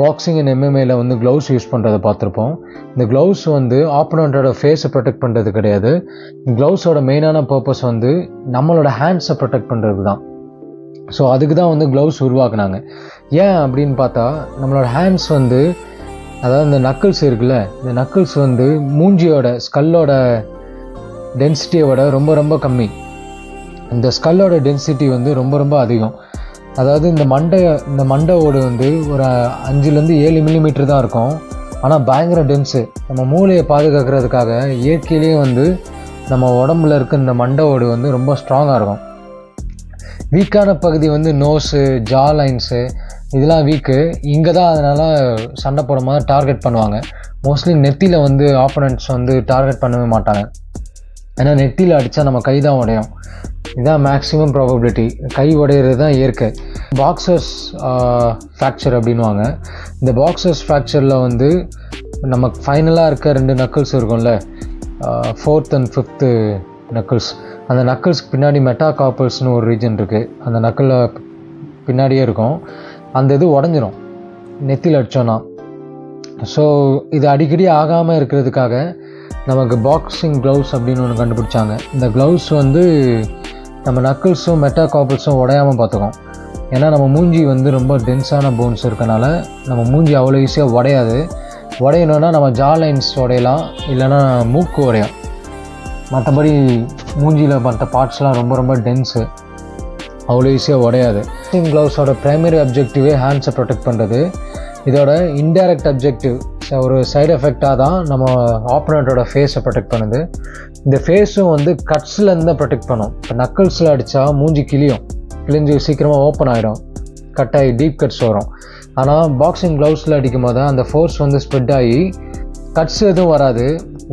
Boxing and எம்எம்ஏல வந்து gloves use பண்ணுறதை பார்த்துருப்போம். இந்த க்ளவுஸ் வந்து ஆப்போனண்ட்டோட ஃபேஸை ப்ரொடெக்ட் பண்ணுறது கிடையாது. க்ளவுஸோட மெயினான பர்பஸ் வந்து நம்மளோட ஹேண்ட்ஸை ப்ரொடெக்ட் பண்ணுறது தான். ஸோ அதுக்கு தான் வந்து க்ளவுஸ் உருவாக்குனாங்க. ஏன் அப்படின்னு பார்த்தா நம்மளோட ஹேண்ட்ஸ் வந்து அதாவது இந்த நக்கிள்ஸ் இருக்குல்ல இந்த நக்கிள்ஸ் வந்து மூஞ்சியோட ஸ்கல்லோட டென்சிட்டியை விட ரொம்ப ரொம்ப கம்மி. இந்த ஸ்கல்லோட டென்சிட்டி வந்து ரொம்ப ரொம்ப அதிகம். அதாவது இந்த மண்டை இந்த மண்டை ஓடு வந்து ஒரு அஞ்சுலேருந்து ஏழு மில்லிமீட்டர் தான் இருக்கும். ஆனால் பயங்கர டென்ஸு நம்ம மூளையை பாதுகாக்கிறதுக்காக இயற்கையிலேயே வந்து நம்ம உடம்புல இருக்க இந்த மண்டை ஓடு வந்து ரொம்ப ஸ்ட்ராங்காக இருக்கும். வீக்கான பகுதி வந்து நோஸு ஜா லைன்ஸு இதெல்லாம் வீக்கு. இங்கே தான் அதனால் சண்டை போடும் போது டார்கெட் பண்ணுவாங்க. மோஸ்ட்லி நெத்தியில் வந்து ஆப்போனண்ட்ஸ் வந்து டார்கெட் பண்ணவே மாட்டாங்க. ஏன்னா நெத்தியில் அடித்தா நம்ம கை தான் உடையும். இதுதான் மேக்ஸிமம் ப்ராபபிலிட்டி கை உடையிறது தான் இயற்கை பாக்ஸர்ஸ் ஃப்ராக்சர் அப்படின்வாங்க இந்த பாக்ஸர்ஸ் ஃப்ராக்சரில் வந்து நம்ம ஃபைனலாக இருக்க ரெண்டு நக்கிள்ஸ் இருக்கும்ல ஃபோர்த் அண்ட் ஃபிஃப்த்து நக்கிள்ஸ் அந்த நக்கிள்ஸ்க்கு பின்னாடி மெட்டா காப்பல்ஸ்னு ஒரு ரீஜன் இருக்குது அந்த நக்கிளில் பின்னாடியே இருக்கும். அந்த இது உடஞ்சிரும். நெத்தியில் அடித்தோன்னா ஸோ இது அடிக்கடி ஆகாமல் இருக்கிறதுக்காக நமக்கு பாக்ஸிங் க்ளவுஸ் அப்படின்னு ஒன்று கண்டுபிடிச்சாங்க. இந்த க்ளவுஸ் வந்து நம்ம நக்கிள்ஸும் மெட்டா காப்பல்ஸும் உடையாமல் பார்த்துக்கும் ஏன்னா நம்ம மூஞ்சி வந்து ரொம்ப டென்ஸான போன்ஸ் இருக்கனால நம்ம மூஞ்சி அவ்வளோ ஈஸியாக உடையாது. உடையணுன்னா நம்ம ஜா லைன்ஸ் உடையலாம் இல்லைன்னா மூக்கு உடையும். மற்றபடி மூஞ்சியில் மற்ற பார்ட்ஸ்லாம் ரொம்ப ரொம்ப டென்ஸு அவ்வளோ ஈஸியாக உடையாது. பாக்ஸிங் க்ளவுஸோட ப்ரைமரி அப்ஜெக்டிவே ஹேண்ட்ஸை ப்ரொடெக்ட் பண்ணுறது இதோட இன்டைரக்ட் அப்ஜெக்டிவ் ஒரு சைடு எஃபெக்டாக தான் நம்ம ஆப்பனண்ட்டோட ஃபேஸை ப்ரொடெக்ட் பண்ணுது. இந்த ஃபேஸும் வந்து கட்ஸ்லேருந்து தான் ப்ரொடெக்ட் பண்ணும். இப்போ நக்கல்ஸில் அடித்தா மூஞ்சி கிளியும் கிழிஞ்சு சீக்கிரமாக ஓப்பன் ஆகிடும் கட் ஆகி டீப் கட்ஸ் வரும். ஆனால் பாக்ஸிங் க்ளவுஸில் அடிக்கும் போது அந்த ஃபோர்ஸ் வந்து ஸ்ப்ரெட் ஆகி கட்ஸ் எதுவும் வராது.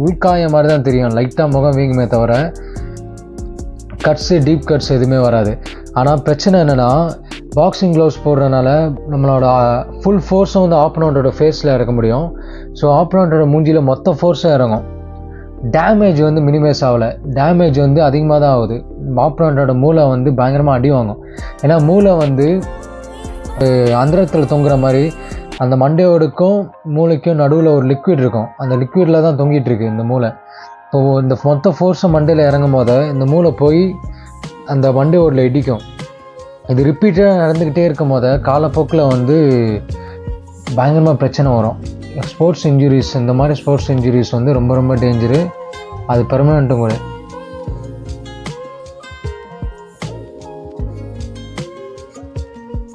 உள்காய மாதிரி தான் தெரியும். லைட்டாக முகம் வீங்குமே தவிர கட்ஸு டீப் கட்ஸ் எதுவுமே வராது. ஆனால் பிரச்சனை என்னென்னா பாக்ஸிங் க்ளவுஸ் போடுறதுனால நம்மளோட ஃபுல் ஃபோர்ஸும் வந்து ஆப்பனண்ட்டோட ஃபேஸில் இறக்க முடியும். ஸோ ஆப்பனண்ட்டோட மூஞ்சியில் மொத்த ஃபோர்ஸும் இறங்கும். டேமேஜ் வந்து மினிமைஸ் ஆகலை. டேமேஜ் வந்து அதிகமாக தான் ஆகுது. ஆப்பனண்ட்டோட மூளை வந்து பயங்கரமாக அடி வாங்கும். ஏன்னா மூளை வந்து அந்தரத்தில் தொங்குற மாதிரி அந்த மண்டையோடுக்கும் மூளைக்கும் நடுவில் ஒரு லிக்விட் இருக்கும். அந்த லிக்விடில் தான் தொங்கிட்டு இருக்கு இந்த மூளை. இப்போ இந்த மொத்த ஃபோர்ஸை மண்டையில் இறங்கும் போது இந்த மூளை போய் அந்த மண்டையோடில் இடிக்கும். இது ரிப்பீட்டாக நடந்துக்கிட்டே இருக்கும் போது காலப்போக்கில் வந்து பயங்கரமாக பிரச்சனை வரும். ஸ்போர்ட்ஸ் இன்ஜுரிஸ் இந்த மாதிரி ஸ்போர்ட்ஸ் இன்ஜுரிஸ் வந்து ரொம்ப ரொம்ப டேஞ்சரு அது பெர்மனண்ட்டும் கூட